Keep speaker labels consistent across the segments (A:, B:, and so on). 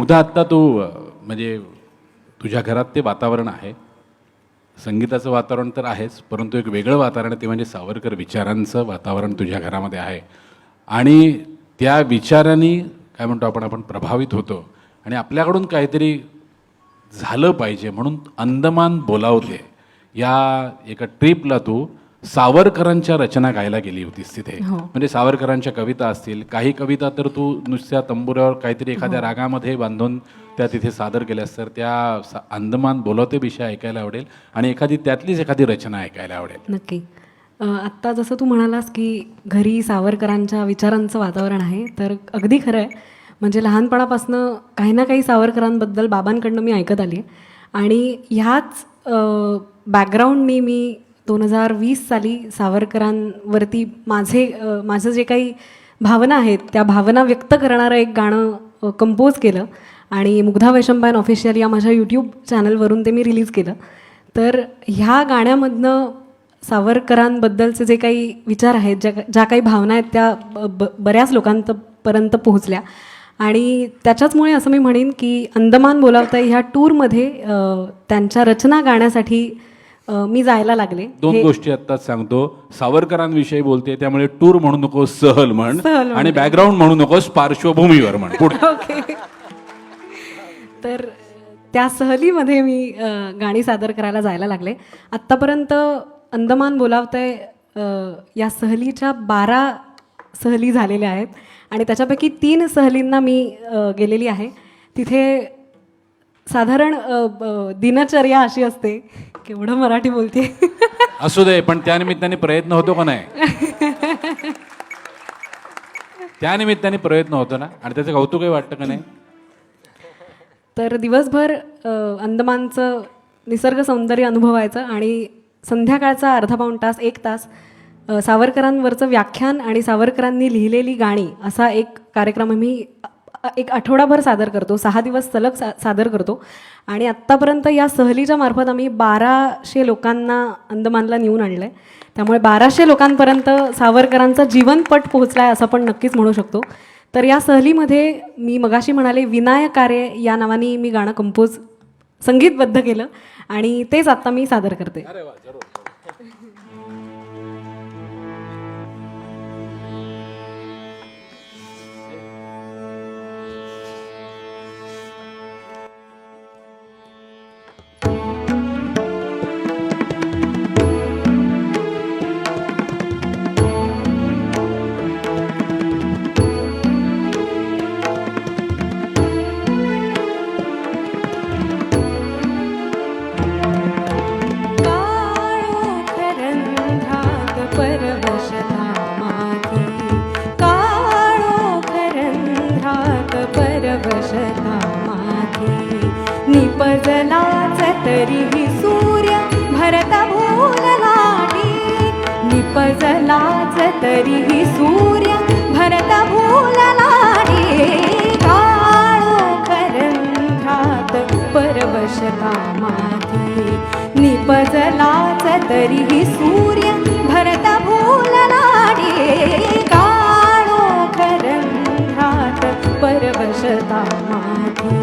A: मुद्दा आत्ता तू म्हणजे तुझ्या घरात ते वातावरण आहे. संगीताचं वातावरण तर आहेच परंतु एक वेगळं वातावरण आहे ते म्हणजे सावरकर विचारांचं वातावरण तुझ्या घरामध्ये आहे. आणि त्या विचारांनी काय म्हणतो आपण आपण प्रभावित होतो. आणि आपल्याकडून काहीतरी झालं पाहिजे म्हणून अंदमान बोलावते. या एका ट्रिपला तू सावरकरांच्या रचना गायला गेली होतीस तिथे. म्हणजे सावरकरांच्या कविता असतील काही कविता तर तू नुसत्या तंबुऱ्यावर काहीतरी एखाद्या रागामध्ये बांधून त्या तिथे सादर केल्यास तर त्या सा- अंदमान बोलवते विषय ऐकायला आवडेल आणि एखादी त्यातलीच एखादी रचना ऐकायला आवडेल.
B: नक्की. अ, आत्ता जसं तू म्हणालास की घरी सावरकरांच्या विचारांचं वातावरण आहे तर अगदी खरं आहे म्हणजे लहानपणापासनं काही ना काही सावरकरांबद्दल बाबांकडनं मी ऐकत आली आहे. आणि ह्याच बॅकग्राऊंडनी मी दोन हजार वीस साली सावरकरांवरती माझे माझं जे काही भावना आहेत त्या भावना व्यक्त करणारं एक गाणं कंपोज केलं. आणि मुग्धा वैशंपायन ऑफिशियल या माझ्या यूट्यूब चॅनलवरून ते मी रिलीज केलं. तर ह्या गाण्यामधनं सावरकरांबद्दलचे जे काही विचार आहेत ज्या ज्या काही भावना आहेत त्या ब- ब- बऱ्याच लोकांपर्यंत पोहोचल्या. आणि त्याच्याचमुळे असं मी म्हणेन की अंदमान बोलावता ह्या टूरमध्ये त्यांच्या रचना गाण्यासाठी मी जायला लागले.
A: दोन गोष्टी आत्ताच सांगतो. सावरकरांविषयी बोलते त्यामुळे टूर म्हणू नको सहल म्हण. आणि बॅकग्राऊंड म्हणू नकोस पार्श्वभूमीवर म्हण. पुढे.
B: ओके. तर त्या सहलीमध्ये मी गाणी सादर करायला जायला लागले. आत्तापर्यंत अंदमान बोलावतंय या सहलीच्या बारा सहली झालेल्या आहेत. आणि त्याच्यापैकी तीन सहलींना मी गेलेली आहे. तिथे साधारण दिनचर्या अशी असते. केवढं मराठी बोलते
A: असू दे पण त्या निमित्ताने प्रयत्न होतो का नाही? त्या निमित्ताने प्रयत्न होतो ना? आणि त्याचं कौतुकही वाटतं का नाही?
B: तर दिवसभर अंदमानचं निसर्ग सौंदर्य अनुभवायचं आणि संध्याकाळचा अर्धा पाऊण तास एक तास सावरकरांवरचं व्याख्यान आणि सावरकरांनी लिहिलेली गाणी असा एक कार्यक्रम मी अ, एक आठवडाभर सादर करतो सहा दिवस सलग सा सादर करतो. आणि आत्तापर्यंत या सहलीच्या मार्फत आम्ही बाराशे लोकांना अंदमानला नेऊन आणलं आहे त्यामुळे बाराशे लोकांपर्यंत सावरकरांचा जीवनपट पोहोचला आहे असं आपण नक्कीच म्हणू शकतो. तर या सहलीमध्ये मी मगाशी म्हणाले विनायक या नावाने मी गाणं कंपोज संगीतबद्ध केलं आणि तेच आत्ता मी सादर करते. तरीही सूर्य भरत भूललाटी निपजलाच तरीही सूर्य भरत भूललाटी करंधात परवशता माती निपजलाच तरीही सूर्य भरत भूललाडी काळ करंघात परवशता माती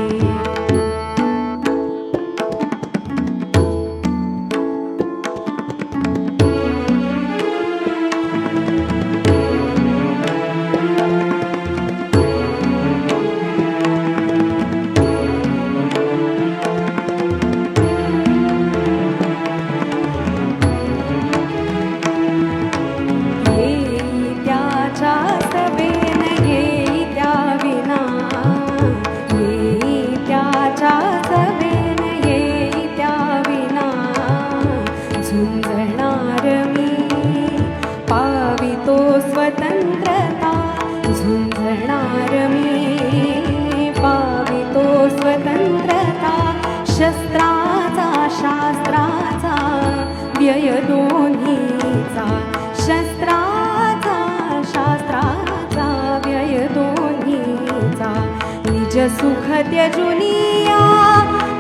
B: सुख त्यजुनिया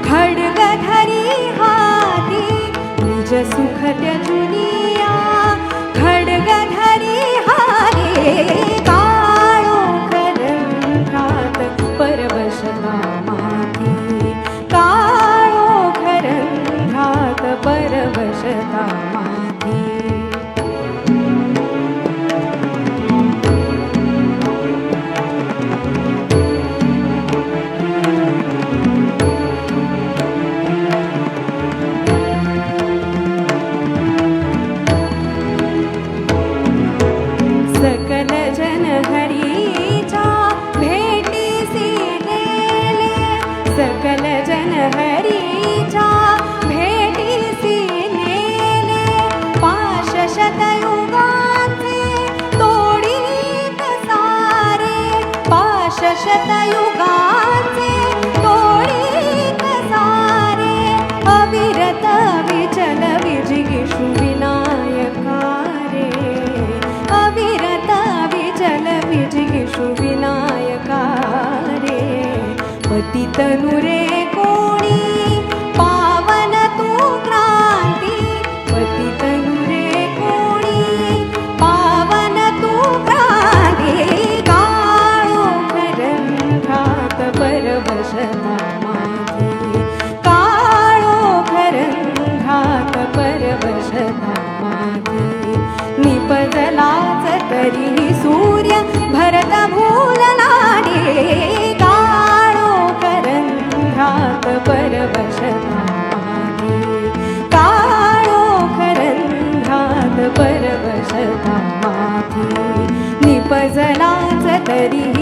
B: खड्ग धरी हाती। निज सुख त्यजुनिया खड्ग धरी हारे काळो खरंगात परवश माती काळो खरंगात परवशता माती शतयुगाचे सारे अविरत विचल विजिगीषु विनायकारे। अविरत विचल विजिगीषु विनायकारे। पतितनुरे शाश्वता माझी काळो घरंघात परवशता माझी सूर्य भरत भूलनाडी काळो करंघात परवशता माझी काळो करंघात परवशता माझी निपजलाच तरी